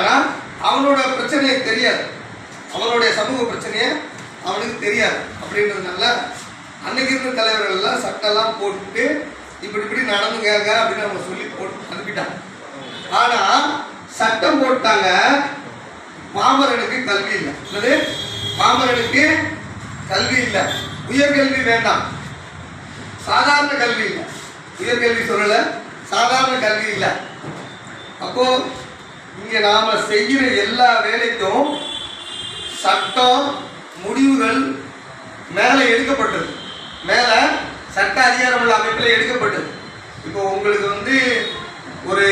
இருக்கானா அவனோட பிரச்சனையை தெரியாது. அவனுடைய சமூக பிரச்சனையை அவனுக்கு தெரியாது. அப்படின்றதுனால அன்னைக்கு இருந்த தலைவர்கள் எல்லாம் சட்டெல்லாம் போட்டு இப்படி இப்படி நடந்துங்க அப்படின்னு அவங்க சொல்லி போட்டு அனுப்பிட்டாங்க. ஆனா சட்டம் போட்டாங்க. பாமரனுக்கு கல்வி இல்லை. என்னது? பாமரனுக்கு கல்வி இல்லை. உயர்கல்வி வேண்டாம். சாதாரண கல்வி இல்லை. உயர்கல்வி சொல்லலை. சாதாரண கல்வி இல்லை. அப்போது இங்கே நாம் செய்கிற எல்லா வேலைக்கும் சட்டம் முடிவுகள் மேலே எடுக்கப்பட்டது. மேலே சட்ட அதிகாரம் உள்ள அமைப்பில் எடுக்கப்பட்டது. இப்போ உங்களுக்கு வந்து ஒரு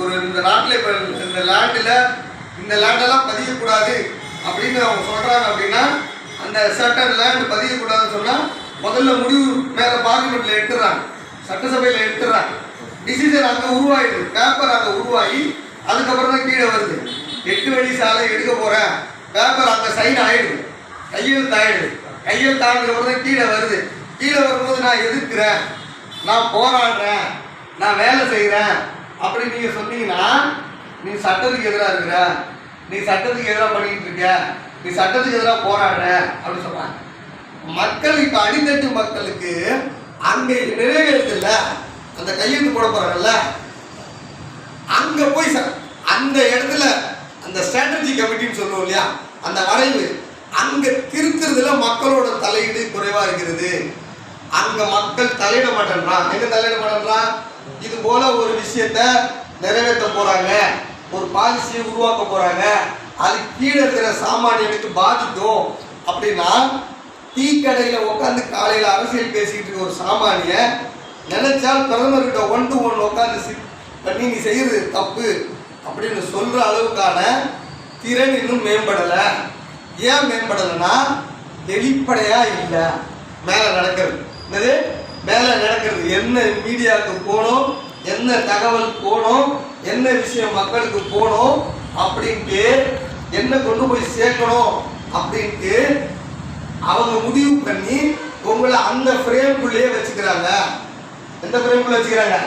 ஒரு இந்த நாட்டில் இப்போ இந்த லேண்டில் இந்த லேண்டெல்லாம் பதியக்கூடாது அப்படின்னு அவங்க சொல்கிறாங்க அப்படின்னா அந்த சட்ட லேண்ட் பதியக்கூடாதுன்னு சொன்னால் முதல்ல முடிவு மேலே பார்லிமெண்ட்டில் எடுத்துடுறாங்க. சட்டசபையில் எடுத்துடுறாங்க. டிசிஷன் அங்கே உருவாயிடுது. பேப்பர் அங்கே உருவாகி அதுக்கப்புறம் தான் கீழே வருது. எட்டு வழி சாலை எடுக்க போகிறேன் பேப்பர் அங்கே சைன் ஆகிடுது கையெழுத்து ஆயிடுது கையெழுத்து ஆனதுக்கப்புறம் தான் கீழே வருது. கீழே வரும்போது நான் எதிர்க்கிறேன். நான் போராடுறேன். நான் வேலை செய்கிறேன் அப்படின்னு நீங்கள் சொன்னீங்கன்னா நீ சட்டத்துக்கு எதிராக இருக்கிற நீ சட்டத்துக்கு எதிராக பண்ணிக்கிட்டு இருக்க நீ சட்டத்துக்கு எதிராக போராடுற அப்படின்னு சொல்கிறாங்க மக்கள் இப்போ அடித்தட்டு மக்களுக்கு அங்கே நிறைவேற்றல அந்த கையெழுத்து போட போகிறாங்கல்ல அங்க போய் அந்த இடத்துல அந்த ஸ்ட்ராட்டஜி கமிட்டின்னு சொல்லுவோம் இல்லையா? அந்த வரைவு. அங்க திருத்துறதுல மக்களோட தலையீடு குறைவா இருக்கிறது. அங்க மக்கள் தலையிட மாட்டேன்றான். எங்க தலையிட மாட்டேன்றான்? இது போல ஒரு விஷயத்த நிறைவேற்ற போறாங்க. ஒரு பாலிசியை உருவாக்க போறாங்க. அது கீழே இருக்கிற சாமானியனுக்கு பாதிக்கும். அப்படின்னா டீ கடையில உட்காந்து காலையில அரசியல் பேசிக்கிட்டு இருக்க ஒரு சாமானிய நினைச்சால் பிரதமர்கிட்ட ஒன் டு ஒன் உட்காந்து பண்ணி நீ செய்யறது தப்பு அப்படின்னு சொல்ற அளவுக்கான திறன் இன்னும் மேம்படலை. ஏன் மேம்படலைன்னா வெளிப்படையா இல்லை மேலே நடக்கிறது. என்னது? மேலே நடக்கிறது. என்ன மீடியாவுக்கு போகணும் என்ன தகவல் போகணும் என்ன விஷயம் மக்களுக்கு போகணும் அப்படின்ட்டு என்ன கொண்டு போய் சேர்க்கணும் அப்படின்ட்டு அவங்க முடிவு பண்ணி உங்களை அந்த ஃப்ரேம்குள்ளேயே வச்சுக்கிறாங்க. எந்த ஃப்ரேம்குள்ளே வச்சுக்கிறாங்க?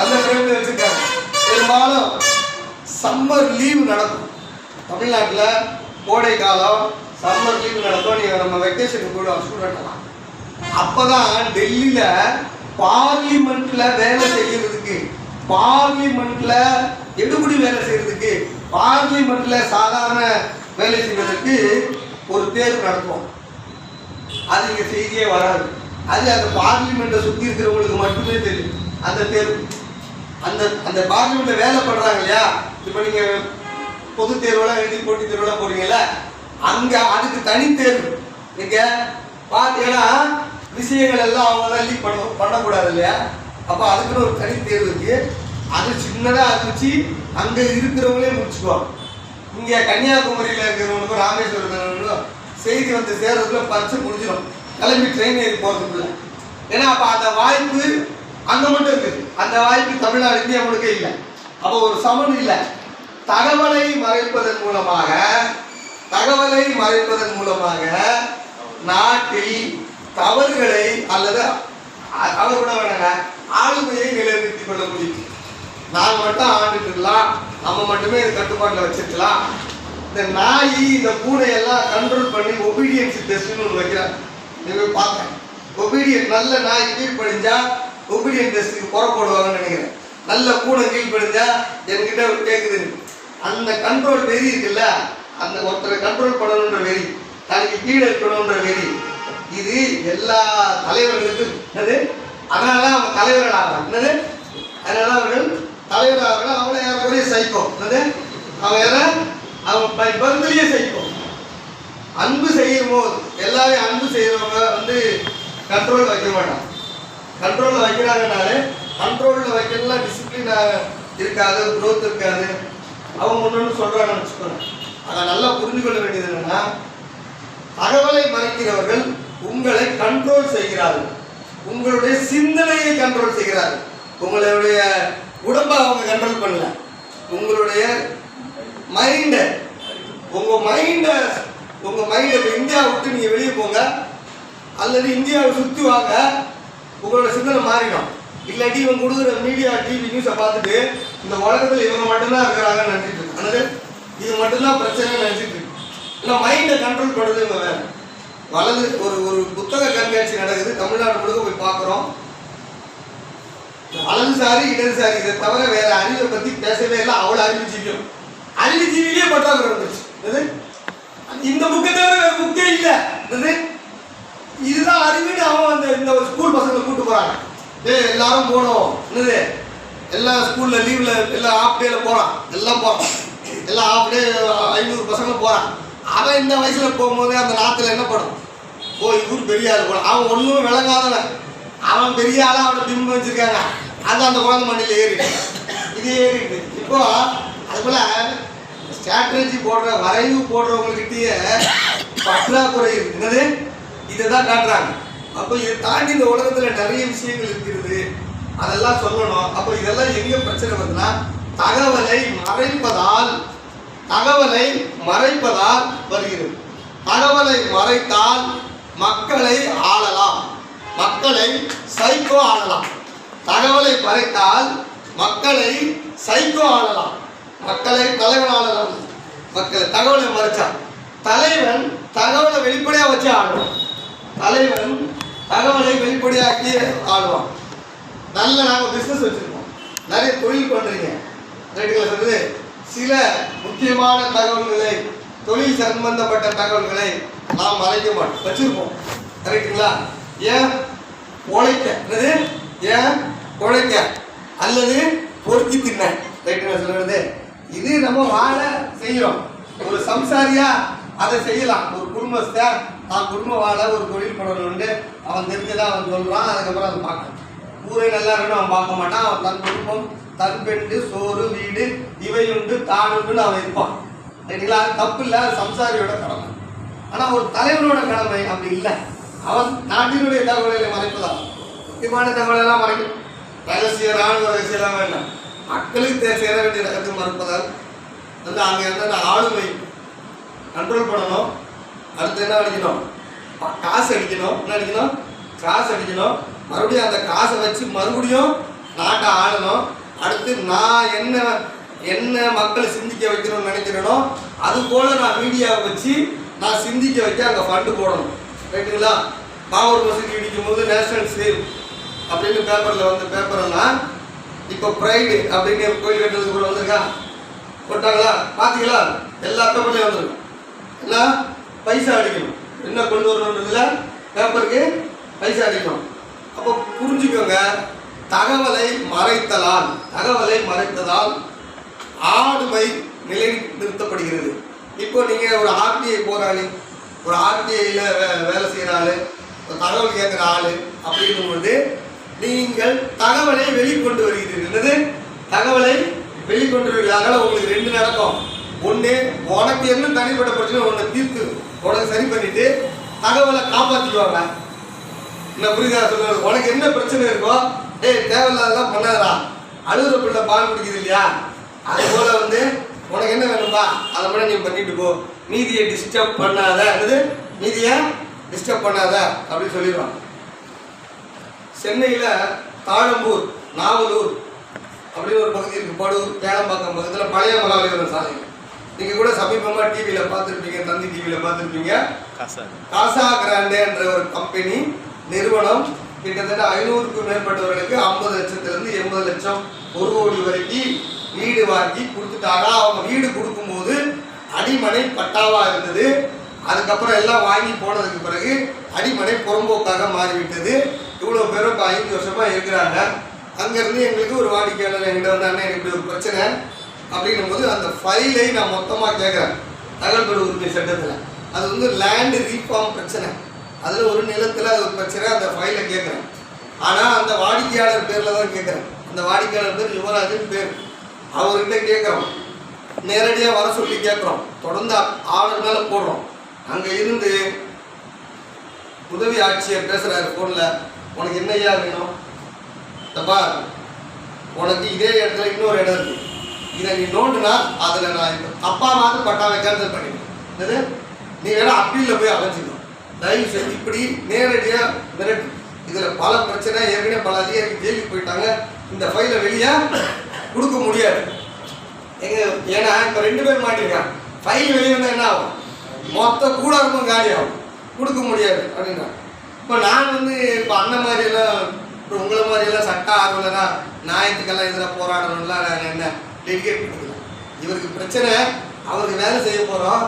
அந்த ஃப்ரேம்ல வச்சுருக்காங்க. பெரும்பாலும் சம்மர் லீவ் நடக்கும். தமிழ்நாட்டில் கோடை காலம் சம்மர் லீவ் நடக்கும். நீங்கள் நம்ம வெக்கேஷனுக்கு கூட ஸ்டூடெண்ட்லாம் அப்போ தான் டெல்லியில் பார்லிமெண்ட்டில் வேலை செய்யறதுக்கு பார்லிமெண்ட்டில் எடுபடி வேலை செய்யறதுக்கு பார்லிமெண்ட்டில் சாதாரண வேலை செய்வதற்கு ஒரு தேர்வு நடத்துவோம் அது இங்கே செய்தியே வராது. அது அந்த பார்லிமெண்ட்டை சுற்றி இருக்கிறவங்களுக்கு மட்டுமே தெரியும். அந்த தேர்வு. அந்த அந்த பார்லிமெண்ட்ல வேலை பண்றாங்க இல்லையா? இப்போ நீங்க பொது தேர்வுலாம் எழுதி போட்டி தேர்வுலாம் போறீங்கல்ல அங்க அதுக்கு தனி தேர்வு. நீங்க பார்த்தீங்கன்னா விஷயங்கள் எல்லாம் அவங்க தான் லீக் பண்ண பண்ணக்கூடாது இல்லையா? அப்போ அதுக்குன்னு ஒரு தனி தேர்வு இருக்கு. அது சின்னதா ஆரம்பிச்சு அங்க இருக்கிறவங்களே முடிச்சுக்குவாங்க. இங்க கன்னியாகுமரியில இருக்கிறவங்களுக்கும் ராமேஸ்வரத்துக்கும் செய்தி வந்து சேர்றதுக்குள்ள பச்சை முடிஞ்சிடும். கிளம்பி ட்ரெயின் ஏறி போறதுக்குள்ள. ஏன்னா அப்ப அந்த வாய்ப்பு அங்க மட்டும் இருக்குது அந்த வாய்ப்பு தமிழ்நாடு இந்தியா முழுக்க இல்லை. அப்போ ஒரு சமன் இல்லை. தகவலை மறைப்பதன் மூலமாக தகவலை மறைப்பதன் மூலமாக நாட்டில் தவறுகளை அல்லது அ- தவறு கூட வேணாங்க ஆளுமையை நிலைநிறுத்திக் கொள்ள முடியும். நாங்க மட்டும் ஆண்டுட்டு இருக்கலாம். நம்ம மட்டுமே இது கட்டுப்பாட்டில் வச்சிருக்கலாம். இந்த நாய் இந்த பூனை எல்லாம் கண்ட்ரோல் பண்ணி ஒபீடியன்ஸ் டெஸ்ட்னு ஒன்று வைக்கிறாங்க. நீங்க பார்த்தேன் ஒபீடியன் நல்ல நாய் கீழ்ப்படிஞ்சா ஒபீடியன் டெஸ்ட்டுக்கு புற போடுவாங்கன்னு நினைக்கிறேன். நல்ல கூட கீழ்ப்படிஞ்சா என்கிட்ட கேட்குது அந்த கண்ட்ரோல் வெறி இருக்குல்ல அந்த ஒருத்தரை கண்ட்ரோல் பண்ணணுன்ற வெறி தனக்கு கீழே இருக்கணுன்ற வெறி இது எல்லா தலைவர்களுக்கும் என்னது? அதனால அவன் அவங்க தலைவர்கள் ஆகிறாங்க என்னது? அதனால அவர்கள் தலைவர் ஆகிறாங்க அவங்கள யாரோடய சைக்கோ என்னது? அவன் ஏற அவன் பை பர்த்லேயே சைக்கோ அன்பு செய்யும் போது எல்லாரையும் அன்பு செய்யறவங்க வந்து கண்ட்ரோல் வைக்க மாட்டான். கண்ட்ரோலில் வைக்கிறாங்கனாலே கண்ட்ரோலில் வைக்கணும்னா டிசிப்ளின் இருக்காது குரோத் இருக்காது. அவங்க ஒன்று ஒன்று சொல்கிறாங்கன்னு வச்சுக்கோங்க. அதை நல்லா புரிந்து கொள்ள வேண்டியது என்னன்னா தகவலை மறைக்கிறவர்கள் உங்களை கண்ட்ரோல் செய்கிறார்கள். உங்களுடைய சிந்தனையை கண்ட்ரோல் செய்கிறார்கள். உங்களுடைய உடம்பை அவங்க கண்ட்ரோல் பண்ணல. உங்களுடைய மைண்டை உங்க மைண்டை உங்க மைண்டை இப்போ இந்தியா விட்டு நீங்க வெளியே போங்க. அல்லது இந்தியாவை சுற்றி வாங்க. உங்களோட சிந்தனை மாறிடும். இல்லாட்டி இவங்க கொடுக்குற மீடியா டிவி நியூஸை பார்த்துட்டு இந்த உலகத்தில் இவங்க மட்டும்தான் இருக்கிறாங்கன்னு நினச்சிட்டு இருக்கு. என்னது? இது மட்டும்தான் பிரச்சனை நினச்சிட்டு இருக்கு. இல்லை மைண்டை கண்ட்ரோல் பண்ணுறது இவங்க வேற. வலது ஒரு ஒரு புத்தக கண்காட்சி நடக்குது. தமிழ்நாடு முழுக்க போய் பார்க்குறோம். வலதுசாரி இடதுசாரி இதை தவிர வேற அறிவை பத்தி பேசவே இல்லை. அவ்வளவு அறிவுஜீவியம் அறிவுஜீவியிலே பற்றாக்குறை வந்துருச்சு. என்னது? இந்த புக்கை தவிர புக்கே இல்லை. என்னது? இதுதான் அறிவுன்னு அவன் அந்த இந்த ஸ்கூல் பசங்களை கூட்டு போறாங்க. ஏய் எல்லாரும் போனோம் என்னது? எல்லா ஸ்கூல்ல லீவ்ல எல்லாம் ஆஃப் டேல போறான். எல்லாம் போறான். எல்லாம் ஆஃப் டே ஐநூறு பசங்க போறான். அவன் இந்த வயசுல போகும்போது அந்த நாத்துல என்ன பண்ணும்? ஓ இவரு பெரிய ஆள் போல. அவன் ஒண்ணும் விளங்காதவன். அவன் பெரிய ஆளா அவனை பிம்பம் வச்சிருக்காங்க. அது அந்த குழந்தை மண்ணில் ஏறிடு இது ஏறிடு இப்போ அது போல ஸ்ட்ராட்டஜி போடுற வரைவு போடுறவங்ககிட்டயே பற்றாக்குறை இருக்குது என்னது? இதை தான் காட்டுறாங்க. அப்போ இதை தாண்டி இந்த உலகத்தில் நிறைய விஷயங்கள் இருக்கிறது. அதெல்லாம் சொல்லணும். அப்போ இதெல்லாம் எங்கே பிரச்சனை வருதுன்னா தகவலை மறைப்பதால் தகவலை மறைப்பதால் வருகிறது. தகவலை மறைத்தால் மக்களை ஆளலாம். மக்களை சைக்கோ ஆளலாம். தகவலை மறைத்தால் மக்களை சைக்கோ ஆளலாம். மக்களை தலைவன் ஆளலாம். மக்களை தகவலை மறைச்சா தலைவன் தகவலை வெளிப்படையாக வச்சு ஆடணும் தலைவன் தகவலை வெளிப்படையாக்கி ஆடுவான். நல்ல நாங்கள் பிஸ்னஸ் வச்சுருக்கோம். நிறைய தொழில் பண்ணுறீங்க ரைட்டுங்களா சொல்றது சில முக்கியமான தகவல்களை தொழில் சம்பந்தப்பட்ட தகவல்களை நாம் மறைக்க மாட்டோம். வச்சிருப்போம். கரெக்டுங்களா ஏன்? உழைக்க. என்னது? ஏன்? உழைக்க. அல்லது பொறுக்கி தின்ன. ரைட்டுங்களா சொல்றது இது நம்ம வாழ செய்கிறோம் ஒரு சம்சாரியா அதை செய்யலாம். ஒரு குடும்பத்தை தான் குடும்ப வாழ ஒரு தொழில் பண்ணணும்னு அவன் தெரிஞ்சதான் அவன் சொல்கிறான் அதுக்கப்புறம் அதை பார்க்கணும் ஊரில் நல்லா அவன் பார்க்க மாட்டான். அவன் தன் குடும்பம் தன் பெண்டு சோறு வீடு இவையுண்டு உண்டு உண்டுன்னு அவன் இருப்பான். சரிங்களா? தப்பு இல்லை சம்சாரியோட கடமை. ஆனால் ஒரு தலைவனோட கடமை அப்படி இல்லை. அவன் நாட்டினுடைய தகவல்களை மறைப்பதான் முக்கியமான தகவலெல்லாம் மறைக்கும் ரகசிய ராணுவ ரகசியெல்லாம் வேண்டாம். மக்களுக்கு சேர வேண்டிய ரகத்தை மறுப்பதால் வந்து அங்கே இருந்த ஆளுமை கண்ட்ரோல் பண்ணணும். அடுத்து என்ன அடிக்கணும்? காசு அடிக்கணும். என்ன அடிக்கணும்? காசு அடிக்கணும். மறுபடியும் அந்த காசை வச்சு மறுபடியும் நாட்டை ஆளணும். அடுத்து நான் என்ன என்ன மக்களை சிந்திக்க வைக்கணும்னு நினைக்கிறேனோ அது போல நான் மீடியாவை வச்சு நான் சிந்திக்க வைக்க அங்கே ஃபண்டு போடணும். ரைட்டுங்களா பாவர் மசூதி இடிக்கும் போது நேஷனல் சேவ் அப்படின்னு பேப்பரில் வந்து பேப்பரெல்லாம் இப்போ ப்ரைடு அப்படின்னு கோயில் கட்டுறதுக்கு கூட வந்திருக்கா? போட்டாங்களா? பார்த்தீங்களா எல்லா பேப்பர்லையும் வந்துருக்கும் என்ன? பைசா அடிக்கணும். என்ன கொண்டு வரணுன்றதுல பேப்பருக்கு பைசா அடிக்கணும். அப்போ புரிஞ்சுக்கோங்க தகவலை மறைத்தலால் தகவலை மறைத்ததால் ஆளுமை நிலைநிறுத்தப்படுகிறது. இப்போ நீங்கள் ஒரு ஆர்டிஐ போராளி ஒரு ஆர்டிஐயில் வேலை செய்கிற ஆள் ஒரு தகவல் கேட்குற ஆள் அப்படின்னும் பொழுது நீங்கள் தகவலை வெளிக்கொண்டு வருகிறீர்கள். என்னது? தகவலை வெளிக்கொண்டு வருகிறீர்கள். அதனால் உங்களுக்கு ரெண்டு நடக்கும். ஒன்று உனக்கு என்ன தனிப்பட்ட பிரச்சனை உன்னை தீர்த்து உனக்கு சரி பண்ணிட்டு தகவலை காப்பாற்றிக்குவாங்க என்ன புரியுதா சொல்லுறது உனக்கு என்ன பிரச்சனை இருக்கோ ஏய் தேவையில்லாதெல்லாம் பண்ணாதடா. அழுகுற பிள்ளை பால் குடிக்குது இல்லையா? அது போல் வந்து உனக்கு என்ன வேணும்பா? அதை மட்டும் நீ பண்ணிட்டு போ. மீதியை டிஸ்டர்ப் பண்ணாத. அல்லது மீதியை டிஸ்டர்ப் பண்ணாத அப்படின்னு சொல்லிடுவான் சென்னையில் தாழம்பூர் நாவலூர் அப்படின்னு ஒரு பகுதி இருக்கு. படூர் கேளம்பாக்கம் பக்கத்தில் பழைய மகாபலிபுரம் சாலை நீங்கள் கூட சமீபமாக டிவியில் பார்த்துருப்பீங்க தந்தி டிவியில் பார்த்துருப்பீங்க. காசா. காசா கிராண்டே என்ற ஒரு கம்பெனி நிறுவனம் கிட்டத்தட்ட ஐநூறுக்கும் மேற்பட்டவர்களுக்கு ஐம்பது லட்சத்திலிருந்து எண்பது லட்சம் ஒரு கோடி வரைக்கும் வீடு வாங்கி கொடுத்துட்டாங்க. அவங்க வீடு கொடுக்கும்போது அடிமனை பட்டாவா இருந்தது. அதுக்கப்புறம் எல்லாம் வாங்கி போனதுக்கு பிறகு அடிமனை புறம்போக்காக மாறிவிட்டது. இவ்வளோ பேரும் இப்போ ஐந்து வருஷமா இருக்கிறாங்க. அங்கேருந்து எங்களுக்கு ஒரு வாடிக்கையாளர் என்கிட்ட வந்து அண்ணன் எனக்கு இப்படி ஒரு பிரச்சனை. அப்படின்னும் போது அந்த ஃபைலை நான் மொத்தமாக கேட்குறேன் தகவல் உரிமை சட்டத்தில். அது வந்து லேண்டு ரீஃபார்ம் பிரச்சனை. அதில் ஒரு நிலத்தில் அது ஒரு பிரச்சனை அந்த ஃபைலை கேட்குறேன் ஆனால் அந்த வாடிக்கையாளர் பேரில் தான் கேட்குறேன் அந்த வாடிக்கையாளர் பேர் யுவராஜன் பேர். அவர்கிட்ட கேட்குறோம் நேரடியாக வர சொல்லி கேட்குறோம் தொடர்ந்து ஆர்டர் மேலே போடுறோம். அங்கே இருந்து உதவி ஆட்சியர் பேசுகிறாரு ஃபோனில் உனக்கு என்ன ஐயா வேணும்? தப்பா உனக்கு இதே இடத்துல இன்னொரு இடம் இருக்குது இதை நீ நோண்டுனா அதில் நான் இப்போ தப்பாவது பட்டாவை கேன்சல் பண்ணிடுவேன் என்னது? நீ வேணா அப்பீலில் போய் அலைஞ்சிடும் தயவு செய்து இப்படி நேரடியாக மிரட்டு. இதில் பல பிரச்சனை ஏற்கனவே பல அதிகாரிகள் ஜெயிலுக்கு போயிட்டாங்க. இந்த ஃபைலை வெளியே கொடுக்க முடியாது. எங்க ஏன்னா இப்போ ரெண்டு பேர் மாட்டிருக்கான் ஃபைல் வெளியே வந்தால் என்ன ஆகும்? மொத்த கூட காலி ஆகும் கொடுக்க முடியாது அப்படின்னா. இப்போ நான் வந்து இப்போ அண்ணன் மாதிரியெல்லாம் இப்போ உங்களை மாதிரியெல்லாம் சட்டம் ஆகலைன்னா நியாயத்துக்கெல்லாம் இதில் போராடணும்லாம் நான் என்ன? டெலிகேட் பண்ணுறது இவருக்கு பிரச்சனை அவருக்கு வேலை செய்ய போகிறோம்